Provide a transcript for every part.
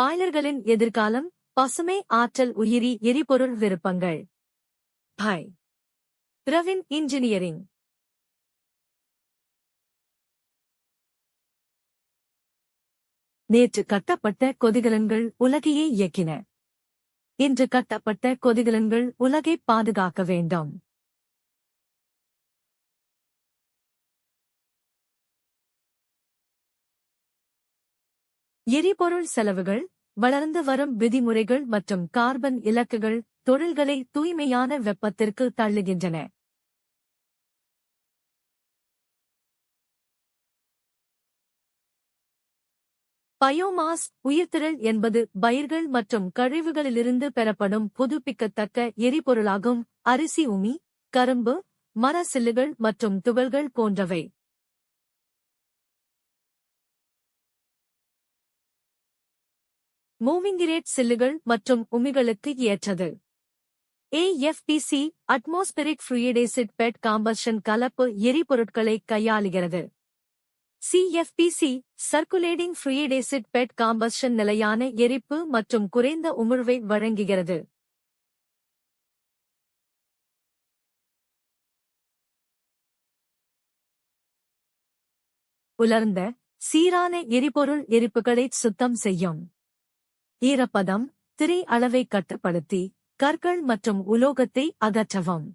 பாய்லர்களின் எதிர்காலம் பசுமை ஆற்றல் உயிரி எரிபொருள் விருப்பங்கள். பை. பிரவின் இன்ஜினியரிங். நேற்று கட்டப்பட்ட கொதிகலன்கள் உலகையே இயக்கின. இன்று கட்டப்பட்ட கொதிகலன்கள் உலகை பாதுகாக்க வேண்டும். எரிபொருள் செலவுகள் வளர்ந்து வரும் விதிமுறைகள் மற்றும் கார்பன் இலக்குகள் தொழில்களை தூய்மையான வெப்பத்திற்கு தள்ளுகின்றன. பயோமாஸ் உயிர்த்திரள் என்பது பயிர்கள் மற்றும் கழிவுகளிலிருந்து பெறப்படும் புதுப்பிக்கத்தக்க எரிபொருளாகும் அரிசி உமி கரும்பு மர சில்லுகள் மற்றும் துகள்கள் போன்றவை. மூவிங்கிரேட் சில்லுகள் மற்றும் உமிகளுக்கு ஏற்றது. ஏஎஃப்பிசி அட்மாஸ்பெரிக் ஃப்ளூயிடேசிட் பெட் காம்பஷன் கலப்பு எரிபொருட்களை கையாளுகிறது. சிஎஃப்பிசி சர்க்குலேட்டிங் ஃப்ளூயிடேசிட் பெட் காம்பஷன் நிலையான எரிப்பு மற்றும் குறைந்த உமிழ்வை வழங்குகிறது. உலர்ந்த சீரான எரிபொருள் எரிப்புகளை சுத்தம் செய்யும். ஈரப்பதம் திரை அளவை கட்டுப்படுத்தி கற்கள் மற்றும் உலோகத்தை அகற்றவும்.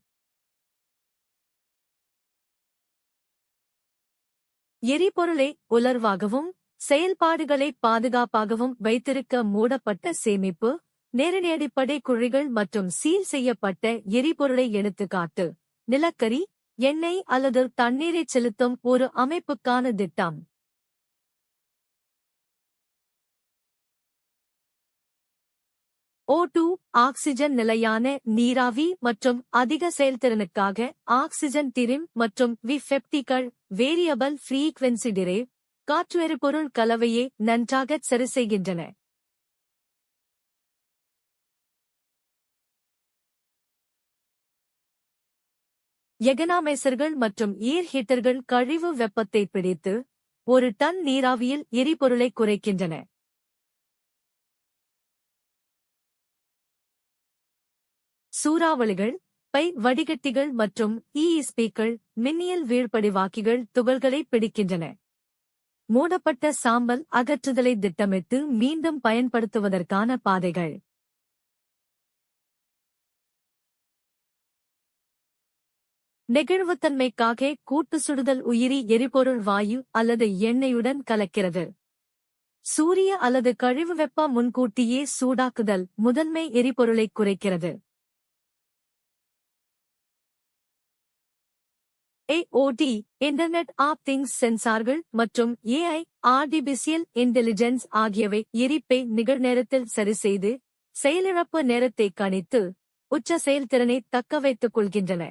எரிபொருளை உலர்வாகவும் செயல்பாடுகளை பாதுகாப்பாகவும் வைத்திருக்க மூடப்பட்ட சேமிப்பு நேரடியடிப்படை குழிகள் மற்றும் சீல் செய்யப்பட்ட எரிபொருளை எடுத்துக்காட்டு. நிலக்கரி எண்ணெய் அல்லது தண்ணீரை செலுத்தும் ஒரு அமைப்புக்கான திட்டம். ஓ டூ ஆக்சிஜன் நிலையான நீராவி மற்றும் அதிக செயல்திறனுக்காக ஆக்சிஜன் திரிம் மற்றும் வி ஃபெப்டிகள் வேரியபிள் ஃப்ரீக்வென்சி டிரேவ் காற்று எரிபொருள் கலவையை நன்றாக சரிசெய்கின்றன எகனாமைசர்கள் மற்றும் ஈர் ஹீட்டர்கள் கழிவு வெப்பத்தை பிடித்து ஒரு டன் நீராவியில் எரிபொருளை குறைக்கின்றன. சூறாவளிகள் பை வடிகட்டிகள் மற்றும் இஇஸ்பிக்கள் மின்னியல் வீழ்படிவாக்கிகள் துகள்களை பிடிக்கின்றன. மூடப்பட்ட சாம்பல் அகற்றுதலை திட்டமிட்டு மீண்டும் பயன்படுத்துவதற்கான பாதைகள். நெகிழ்வுத்தன்மைக்காக கூட்டு சுடுதல் உயிரி எரிபொருள் வாயு அல்லது எண்ணெயுடன் கலக்கிறது. சூரிய அல்லது கழிவு வெப்ப முன்கூட்டியே சூடாக்குதல் முதன்மை எரிபொருளை குறைக்கிறது. ஏஓடி இன்டர்நெட் ஆப் திங்ஸ் சென்சார்கள் மற்றும் ஏஐ ஆர்டிபிசியல் இன்டெலிஜென்ஸ் ஆகியவை எரிப்பை நிகழ்நேரத்தில் சரிசெய்து செயலிழப்பு நேரத்தை கணித்து உச்ச செயல்திறனை தக்கவைத்துக் கொள்கின்றன.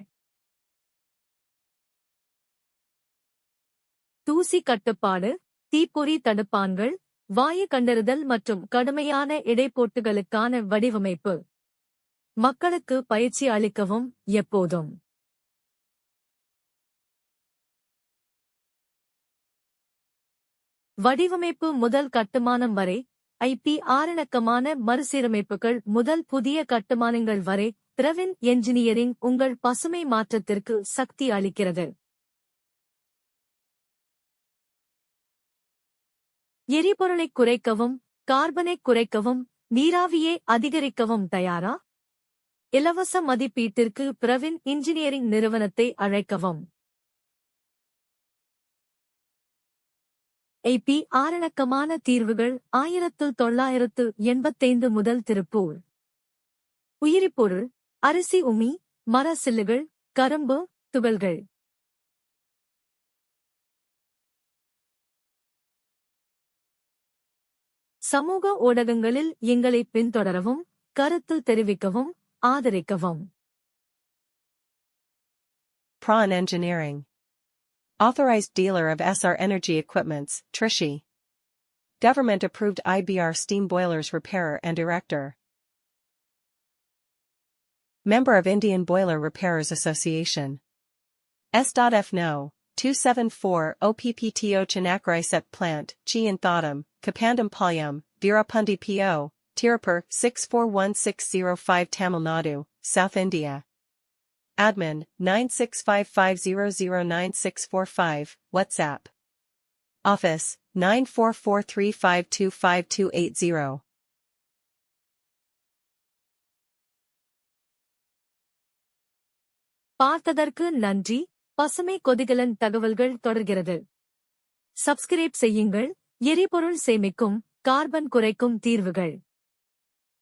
தூசி கட்டுப்பாடு தீப்பொறி தடுப்பான்கள் வாயு கண்டறிதல் மற்றும் கடுமையான இடைப்போட்டுகளுக்கான வடிவமைப்பு. மக்களுக்கு பயிற்சி அளிக்கவும் எப்போதும். வடிவமைப்பு முதல் கட்டுமானம் வரை ஐபி ஆறிணக்கமான மறுசீரமைப்புகள் முதல் புதிய கட்டுமானங்கள் வரை பிரவின் என்ஜினியரிங் உங்கள் பசுமை மாற்றத்திற்கு சக்தி அளிக்கிறது. எரிபொருளை குறைக்கவும் கார்பனை குறைக்கவும் நீராவியை அதிகரிக்கவும் தயாரா? இலவச மதிப்பீட்டிற்கு பிரவின் இன்ஜினியரிங் நிறுவனத்தை அழைக்கவும். ஏபி ஆரணக்கமான தீர்வுகள் ஆயிரத்து தொள்ளாயிரத்து எண்பத்தைந்து முதல் திருப்பூர். உயிரிப்பொருள் அரிசி உமி மர சில்லுகள் கரும்பு துகள்கள். சமூக ஊடகங்களில் எங்களை பின்தொடரவும் கருத்து தெரிவிக்கவும் ஆதரிக்கவும். Prawn Engineering. Authorized dealer of SR Energy Equipments, Trichy. Government approved IBR steam boilers repairer and erector. Member of Indian Boiler Repairers Association. S.F. No. 274 OPPTO Chinakrisep plant, Chianthodum, Kapandam Palyam, Virapundi PO, Tirupur 641605 Tamil Nadu, South India. Admin 9655009645, WhatsApp. Office 94435252280. பார்த்ததற்கு நன்றி. பசுமை கொதிகலன் தகவல்கள் தொடர்கிறது. Subscribe செய்யுங்கள். எரிபொருள் சேமிக்கும். Carbon குறைக்கும் தீர்வுகள்.